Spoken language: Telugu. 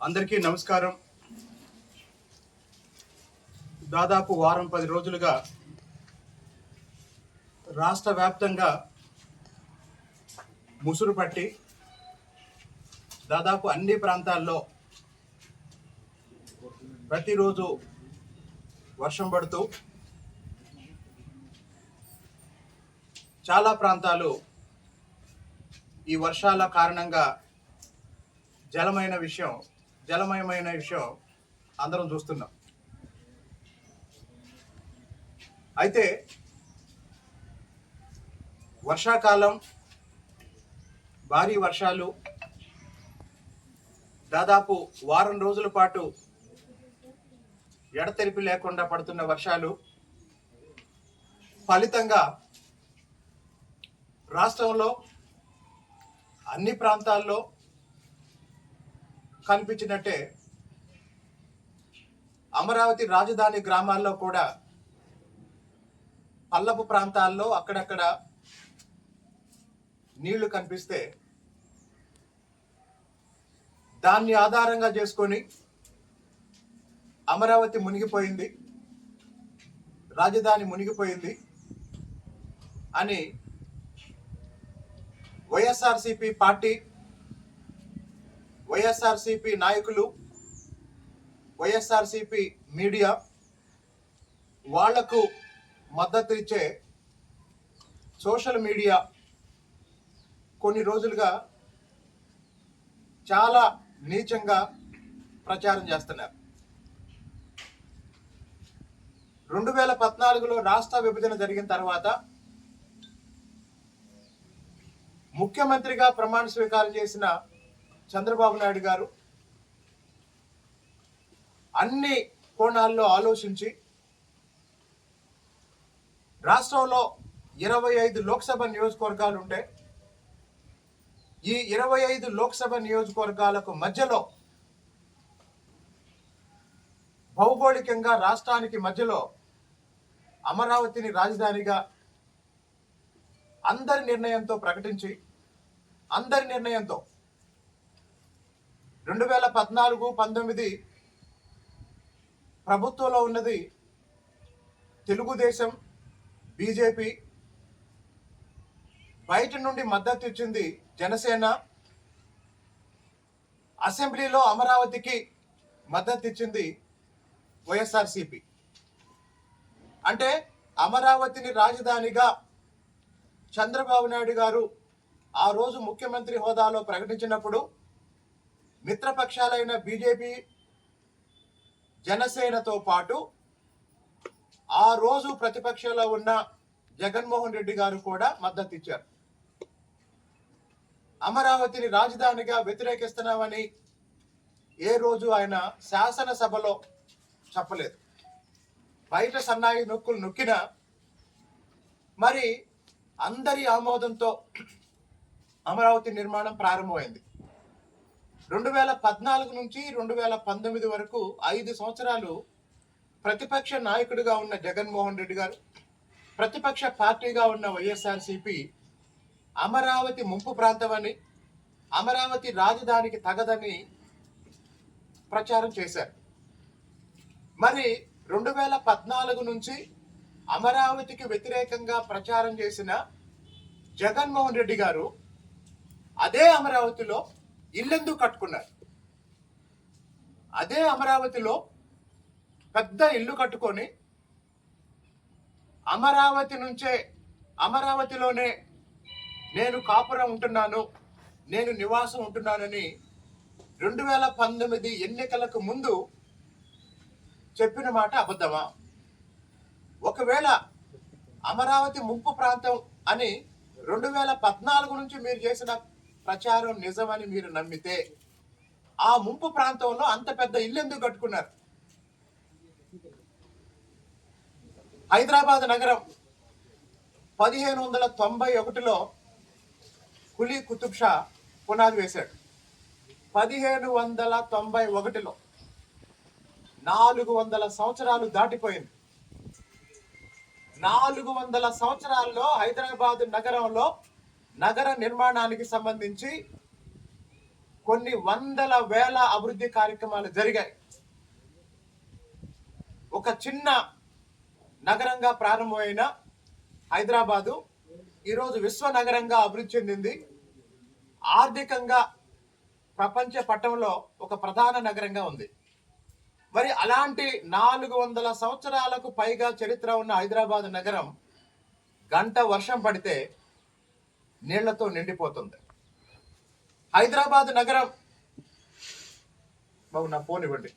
అందరికీ నమస్కారం. దాదాపు వారం పది రోజులుగా రాష్ట్ర వ్యాప్తంగా ముసురు పట్టి దాదాపు అన్ని ప్రాంతాల్లో ప్రతిరోజు వర్షం పడుతూ చాలా ప్రాంతాలు ఈ వర్షాల కారణంగా జలమైన విషయం జలమయమైన విషయం అందరం చూస్తున్నాం. అయితే వర్షాకాలం భారీ వర్షాలు దాదాపు వారం రోజుల పాటు ఎడతెరిపి లేకుండా పడుతున్న వర్షాలు ఫలితంగా రాష్ట్రంలో అన్ని ప్రాంతాల్లో కనిపించినట్టే అమరావతి రాజధాని గ్రామాల్లో కూడా పల్లపు ప్రాంతాల్లో అక్కడక్కడ నీళ్ళు కనిపిస్తే దాన్ని ఆధారంగా చేసుకొని అమరావతి మునిగిపోయింది రాజధాని మునిగిపోయింది అని వైఎస్ఆర్సిపి పార్టీ వైఎస్ఆర్సిపి నాయకులు వైఎస్ఆర్సిపి మీడియా వాళ్ళకు మద్దతు ఇచ్చే సోషల్ మీడియా కొన్ని రోజులుగా చాలా నీచంగా ప్రచారం చేస్తున్నారు. రెండు వేల పద్నాలుగులో రాష్ట్ర విభజన జరిగిన తర్వాత ముఖ్యమంత్రిగా ప్రమాణ స్వీకారం చేసిన చంద్రబాబు నాయుడు గారు అన్ని కోణాల్లో ఆలోచించి రాష్ట్రంలో ఇరవై ఐదు లోక్సభ నియోజకవర్గాలు ఉంటే ఈ ఇరవై ఐదు లోక్సభ నియోజకవర్గాలకు మధ్యలో భౌగోళికంగా రాష్ట్రానికి మధ్యలో అమరావతిని రాజధానిగా అందరి నిర్ణయంతో ప్రకటించి అందరి నిర్ణయంతో రెండు వేల పద్నాలుగు పంతొమ్మిది ప్రభుత్వంలో ఉన్నది తెలుగుదేశం బీజేపీ. బయట నుండి మద్దతు ఇచ్చింది జనసేన. అసెంబ్లీలో అమరావతికి మద్దతు ఇచ్చింది వైఎస్ఆర్సిపి. అంటే అమరావతిని రాజధానిగా చంద్రబాబు నాయుడు గారు ఆ రోజు ముఖ్యమంత్రి హోదాలో ప్రకటించినప్పుడు మిత్రపక్షాలైన బీజేపీ జనసేనతో పాటు ఆ రోజు ప్రతిపక్షంలో ఉన్న జగన్మోహన్ రెడ్డి గారు కూడా మద్దతు ఇచ్చారు అమరావతిని రాజధానిగా వ్యతిరేకిస్తున్నామని ఏ రోజు ఆయన శాసనసభలో చెప్పలేదు. బయట సన్నాయి నొక్కులు నొక్కిన మరి అందరి ఆమోదంతో అమరావతి నిర్మాణం ప్రారంభమైంది. రెండు వేల పద్నాలుగు నుంచి రెండు వేల పంతొమ్మిది వరకు ఐదు సంవత్సరాలు ప్రతిపక్ష నాయకుడిగా ఉన్న జగన్మోహన్ రెడ్డి గారు ప్రతిపక్ష పార్టీగా ఉన్న వైఎస్ఆర్సిపి అమరావతి ముంపు ప్రాంతమని అమరావతి రాజధానికి తగదని ప్రచారం చేశారు. మరి రెండు వేల పద్నాలుగు నుంచి అమరావతికి వ్యతిరేకంగా ప్రచారం చేసిన జగన్మోహన్ రెడ్డి గారు అదే అమరావతిలో ఇల్లెందుకు కట్టుకున్నారు. అదే అమరావతిలో పెద్ద ఇల్లు కట్టుకొని అమరావతి నుంచే అమరావతిలోనే నేను కాపురం ఉంటున్నాను నేను నివాసం ఉంటున్నానని రెండు వేల పంతొమ్మిది ఎన్నికలకు ముందు చెప్పిన మాట అబద్ధమా? ఒకవేళ అమరావతి ముంపు ప్రాంతం అని రెండు వేల పద్నాలుగు నుంచి మీరు చేసిన ప్రచారం నిజమని మీరు నమ్మితే ఆ ముంపు ప్రాంతంలో అంత పెద్ద ఇల్లు ఎందుకు కట్టుకున్నారు? హైదరాబాద్ నగరం పదిహేను వందల తొంభై ఒకటిలో కులీ కుతుబ్ షా పునాది వేశాడు. పదిహేను వందల తొంభై ఒకటిలో నాలుగు వందల సంవత్సరాలు దాటిపోయింది. నాలుగు వందల సంవత్సరాల్లో హైదరాబాద్ నగరంలో నగర నిర్మాణానికి సంబంధించి కొన్ని వందల వేల అభివృద్ధి కార్యక్రమాలు జరిగాయి. ఒక చిన్న నగరంగా ప్రారంభమైన హైదరాబాదు ఈరోజు విశ్వ నగరంగా అభివృద్ధి చెందింది. ఆర్థికంగా ప్రపంచ పట్టంలో ఒక ప్రధాన నగరంగా ఉంది. మరి అలాంటి నాలుగు వందల సంవత్సరాలకు పైగా చరిత్ర ఉన్న హైదరాబాద్ నగరం గంట వర్షం పడితే నీళ్ళతో నిండిపోతుంది. హైదరాబాద్ నగరం బాబు నా ఫోన్ ఇవ్వండి.